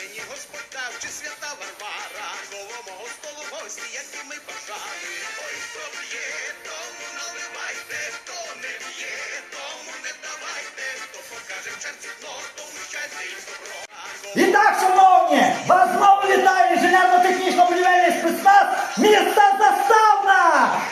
мені Господь дав, чи свята Варвара, коло мого столу гості, які ми бажали. Ой, хто п'є, тому наливайте, хто не п'є, тому не давайте, хто покаже в черці дно, тому щастя і добро. І так, шановні, вас знову вітає інженерно-технічно-будівельний спецназ міста Заставна!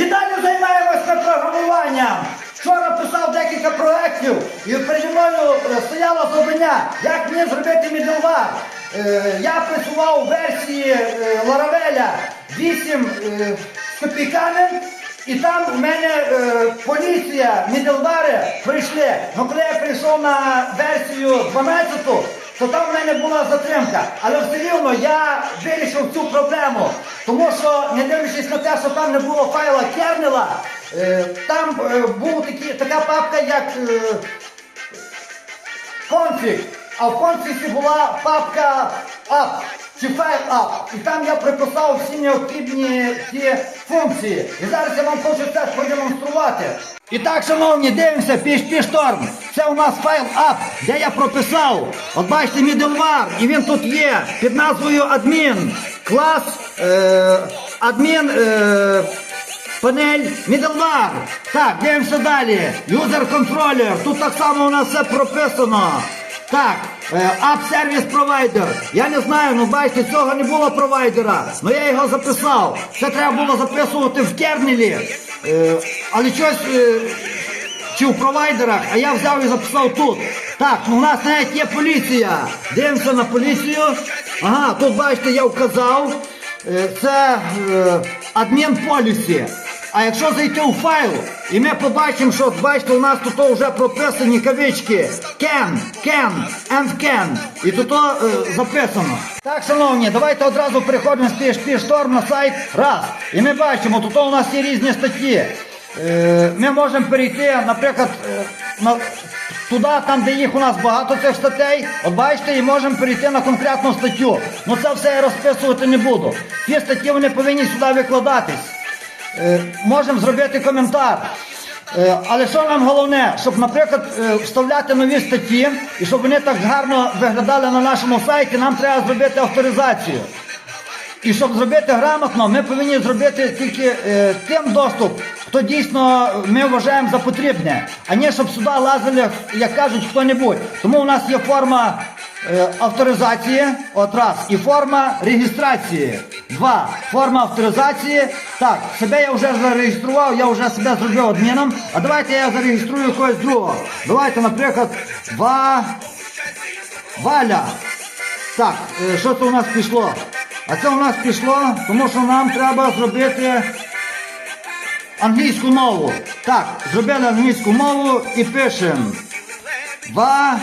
І далі займаємося програмуванням. Вчора писав декілька проєктів і переді мною стояла завдання, як мені зробити міделвар. Е, Я працював у версії е, Ларавеля 8 е, з копійками. І там у мене е, поліція, міделвари прийшли. Ну коли я прийшов на версію 12, то там в мене була затримка. Але все рівно я вирішив цю проблему. Тому що, не дивлячись на те, що там не було файла кернела, там такі, така папка, як конфіг. А в конфігі була папка app чи файл app. І там я приписав всі необхідні ті функції. І зараз я вам хочу це продемонструвати. І так, шановні, дивимося, PHP Storm. Це у нас файл app, де я прописав. От бачите, middleware, і він тут є під назвою admin. Клас е, адмін. Е, Панель middleware. Так, дивимося далі. User controller. Тут так само у нас все прописано. Так, е, Service Provider. Я не знаю, ну бачите, цього не було провайдера. але я його записав. Це треба було записувати в кернелі. Е, але щось. е, чи в провайдерах, а я взяв і записав тут. Так, ну у нас навіть є поліція. Дивимося на поліцію. Ага, тут бачите, я вказав. Це е, адмін полісі. А якщо зайти у файл, і ми побачимо, що бачите, у нас тут вже прописані кавички can, can and can. І тут е, записано. Так, шановні, давайте одразу переходимо з PHP Storm на сайт раз. І ми бачимо, тут у нас є різні статті. Е, Ми можемо перейти, наприклад, е, на, туди, там, де їх у нас багато цих статей. От бачите, і можемо перейти на конкретну статтю. Ну це все я розписувати не буду. Ці статті вони повинні сюди викладатись. Е, Можемо зробити коментар. Е, Але що нам головне, щоб, наприклад, е, вставляти нові статті і щоб вони так гарно виглядали на нашому сайті, нам треба зробити авторизацію. І щоб зробити грамотно, ми повинні зробити тільки тим доступ, хто дійсно ми вважаємо за потрібне, а не щоб сюди лазили, як кажуть, хто-небудь. Тому у нас є форма авторизації, от раз, і форма реєстрації. Два. Форма авторизації. Так, себе я вже зареєстрував, я вже себе зробив адміном. А давайте я зареєструю когось другого. Давайте, наприклад, Ва... Валя. Так, е, що це у нас пішло? А це у нас пішло, тому що нам треба зробити англійську мову. Так, зробили англійську мову і пишемо. Ва.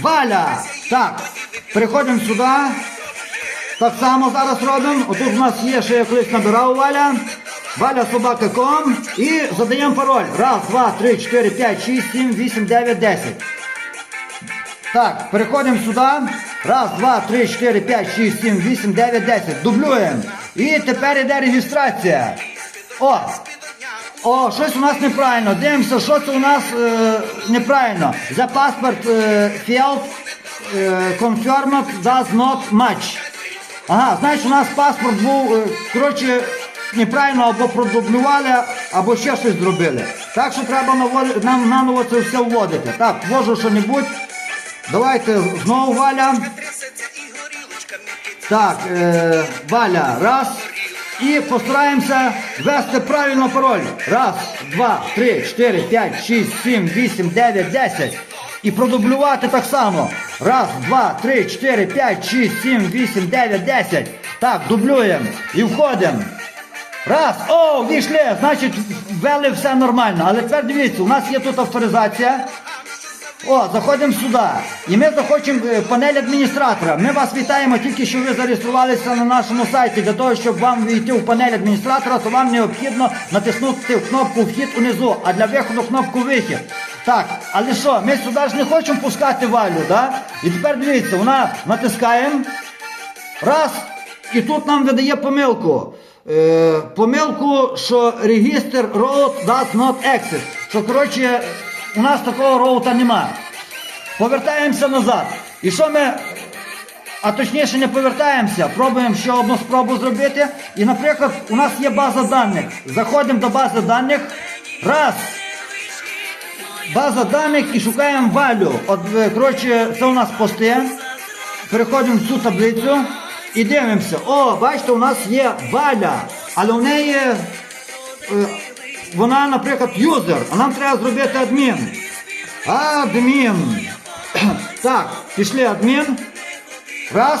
Валя. Так, переходимо сюди. Так само зараз робимо. Отут у нас є, що я колись набирав Валя. Валя собака.ком і задаємо пароль. Раз, два, три, чотири, п'ять, шість, сім, вісім, дев'ять, десять. Так, переходимо сюди. Раз, два, три, чотири, п'ять, шість, сім, вісім, дев'ять, десять. Дублюємо. І тепер йде реєстрація. О! О, щось у нас неправильно. Дивимося, що це у нас е, неправильно. За паспорт е, field е, confirmed does not match. Ага, значить у нас паспорт був, е, коротше, неправильно або продублювали, або ще щось зробили. Так що треба наводи- нам наново це все вводити. Так, ввожу що-небудь. Давайте знову Валя. Так, е, Валя, раз. І постараємося ввести правильно пароль. Раз, два, три, чотири, п'ять, шість, сім, вісім, дев'ять, десять. І продублювати так само. Раз, два, три, чотири, п'ять, шість, сім, вісім, дев'ять, десять. Так, дублюємо і входимо. Раз, о, війшли, значить, ввели все нормально. Але тепер дивіться, у нас є тут авторизація. О, заходимо сюди. І ми захочемо е, панель адміністратора. Ми вас вітаємо тільки, що ви зареєструвалися на нашому сайті. Для того, щоб вам війти в панель адміністратора, то вам необхідно натиснути кнопку Вхід унизу, а для виходу кнопку Вихід. Так, але що, ми сюди ж не хочемо пускати валю, да? І тепер дивіться, вона натискаємо. Раз. І тут нам видає помилку. Е, помилку, що регістр road does not exist. Що, коротше, у нас такого роута нема. Повертаємося назад. І що ми а точніше не повертаємося, пробуємо ще одну спробу зробити. І, наприклад, у нас є база даних. Заходимо до бази даних. Раз. База даних і шукаємо валю. От, е, коротше, це у нас пости. Переходимо в цю таблицю і дивимося. О, бачите, у нас є валя, але у неї е, вона, наприклад, юзер, а нам треба зробити адмін. Адмін. Так, пішли адмін. Раз.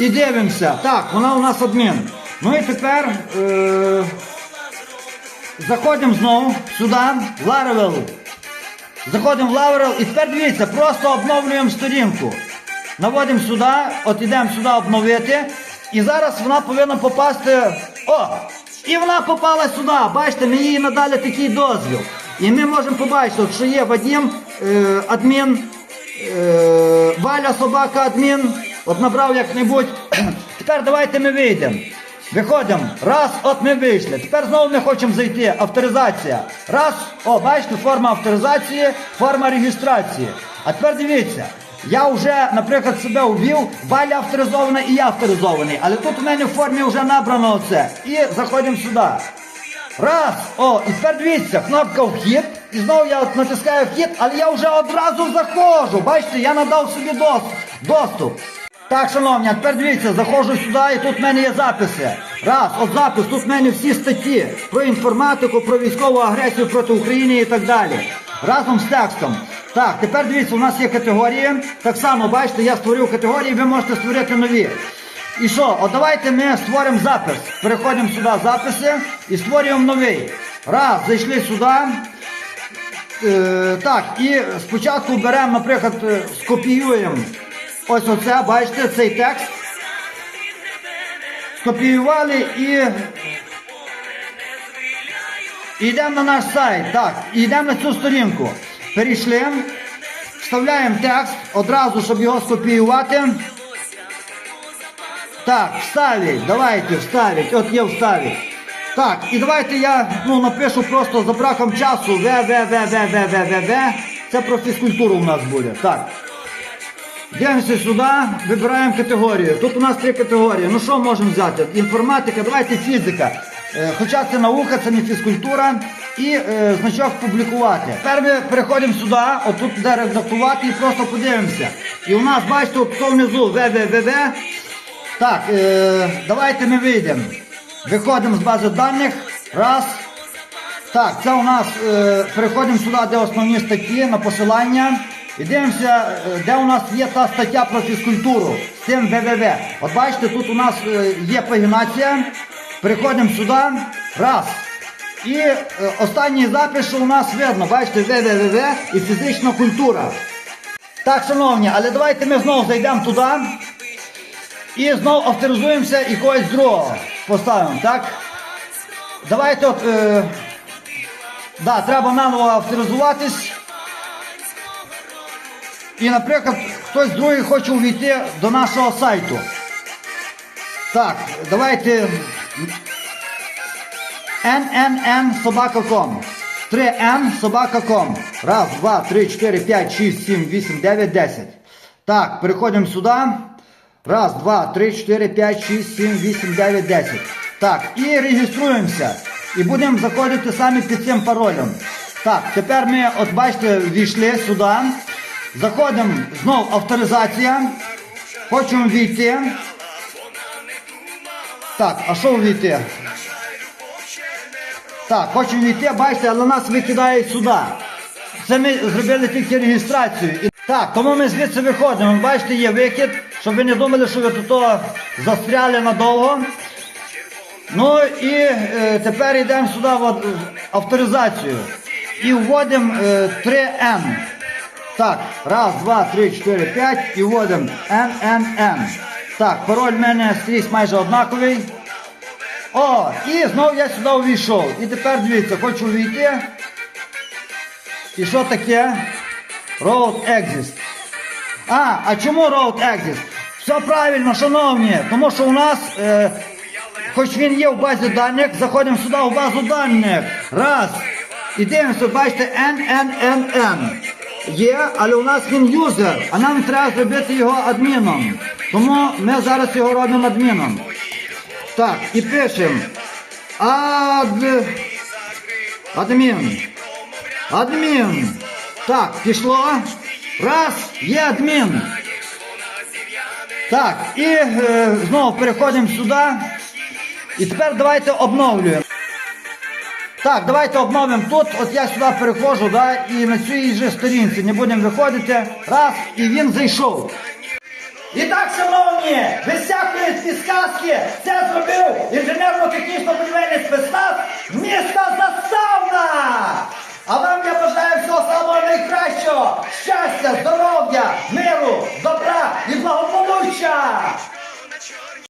І дивимося. Так, вона у нас адмін. Ну і тепер е, заходимо знову сюди, в Laravel. Заходимо в Laravel і тепер дивіться, просто обновлюємо сторінку. Наводимо сюди, от ідемо сюди обновити. І зараз вона повинна попасти. О! І вона попала сюди. Бачите, ми їй надали такий дозвіл. І ми можемо побачити, що є Вадим, е, адмін, е, Валя собака адмін. От набрав як-небудь. Тепер давайте ми вийдемо. Виходимо. Раз, от ми вийшли. Тепер знову ми хочемо зайти. Авторизація. Раз. О, бачите, форма авторизації, форма реєстрації. А тепер дивіться. Я вже, наприклад, себе увів, Валя авторизована і я авторизований. Але тут у мене в формі вже набрано оце. І заходимо сюди. Раз. О, і тепер дивіться, кнопка вхід. І знову я натискаю вхід, але я вже одразу заходжу. Бачите, я надав собі доступ. Так, шановні, а тепер дивіться, заходжу сюди і тут в мене є записи. Раз, от запис, тут в мене всі статті про інформатику, про військову агресію проти України і так далі. Разом з текстом. Так, тепер дивіться, у нас є категорії. Так само, бачите, я створив категорії, ви можете створити нові. І що? От давайте ми створимо запис. Переходимо сюди записи і створюємо новий. Раз, зайшли сюди. Е, так, і спочатку беремо, наприклад, скопіюємо ось оце, бачите, цей текст. Скопіювали і йдемо на наш сайт. Так, і йдемо на цю сторінку. Перейшли, вставляємо текст одразу, щоб його скопіювати. Так, вставить, давайте вставить, от є вставить. Так, і давайте я ну, напишу просто за браком часу В, В, В, В, В, В, В, В. Це про фізкультуру у нас буде. Так. Дивимося сюди, вибираємо категорію. Тут у нас три категорії. Ну що можемо взяти? Інформатика, давайте фізика. Е, Хоча це наука, це не фізкультура. І е, значок публікувати. Тепер ми переходимо сюди, отут де редактувати і просто подивимося. І у нас, бачите, от внизу ВВВВ. Так, е, давайте ми вийдемо. Виходимо з бази даних. Раз. Так, це у нас е, переходимо сюди, де основні статті на посилання. І дивимося, е, де у нас є та стаття про фізкультуру з цим ВВВ. От бачите, тут у нас е, є пагінація. Переходимо сюди. Раз. І е, останній запис, що у нас видно, бачите, ВВВ і фізична культура. Так, шановні, але давайте ми знову зайдемо туди. І знову авторизуємося і когось другого поставимо, так? Давайте от. Е, да, треба наново авторизуватись. І, наприклад, хтось другий хоче увійти до нашого сайту. Так, давайте nnsobaka.com 3n собака.com Раз, два, три, чотири, п'ять, шість, сім, вісім, дев'ять, десять. Так, переходимо сюди. Раз, два, три, чотири, п'ять, шість, сім, вісім, дев'ять, десять. Так, і реєструємося. І будемо заходити самі під цим паролем. Так, тепер ми, от бачите, війшли сюди. Заходимо знову авторизація. Хочемо війти. Так, а що війти? Так, хочемо війти, бачите, але нас викидають сюди. Це ми зробили тільки реєстрацію. Так, тому ми звідси виходимо. Бачите, є вихід, щоб ви не думали, що ви тут застряли надовго. Ну і е, тепер йдемо сюди в авторизацію. І вводимо е, 3N. Так, раз, два, три, чотири, п'ять і вводимо NNN. Так, пароль в мене скрізь майже однаковий. О, і знову я сюди увійшов. І тепер дивіться, хочу увійти. І що таке? Road Exist. А, а чому Road Exist? Все правильно, шановні, тому що у нас, е, хоч він є в базі даних, заходимо сюди в базу даних. Раз. І дивимося, бачите, NNNN. є, але у нас він юзер, а нам треба зробити його адміном. Тому ми зараз його робимо адміном. Так, і пишемо. Ад... Адмін. Адмін. Так, пішло. Раз, є адмін. Так, і е, знову переходимо сюди. І тепер давайте обновлюємо. Так, давайте обновимо тут. От я сюди переходжу, да, і на цій же сторінці не будемо виходити. Раз, і він зайшов. І так, шановні, без всякої підсказки це зробив інженерно-технічно-будівельний спецназ міста Заставна. А вам я бажаю всього самого найкращого, щастя, здоров'я, миру, добра і благополуччя.